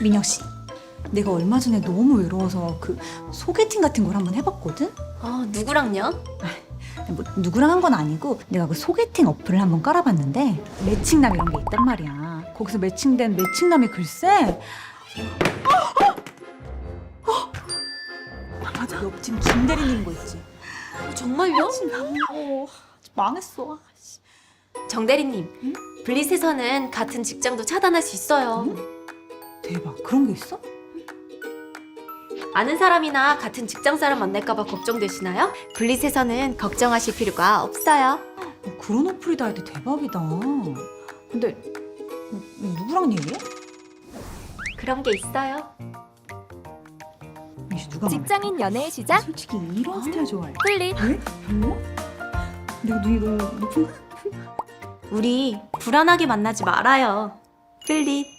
민혁 씨, 내가 얼마 전에 너무 외로워서 그 소개팅 같은 걸 한번 해봤거든. 아, 누구랑요? 뭐 누구랑 한 건 아니고 내가 그 소개팅 어플을 한번 깔아봤는데 매칭남 이런 게 있단 말이야. 거기서 매칭된 매칭남이 글쎄. 맞아. 옆집 김 대리님 거 있지. 정말요? 어, 망했어. 아, 씨. 정 대리님, 블릿에서는 같은 직장도 차단할 수 있어요. 대박. 그런 게 있어? 아는 사람이나 같은 직장 사람 만날까봐 걱정되시나요? 블릿에서는 걱정하실 필요가 없어요. 어, 그런 어플이 다 할때 대박이다. 근데 어, 누구랑 얘기해? 그런 게 있어요. 누가 말해? 직장인 연애의 시작 솔직히 이런 스타일 좋아해. 플릿 왜? 별로? 내가 눈이 너무 높은 거? 우리 불안하게 만나지 말아요. 블릿.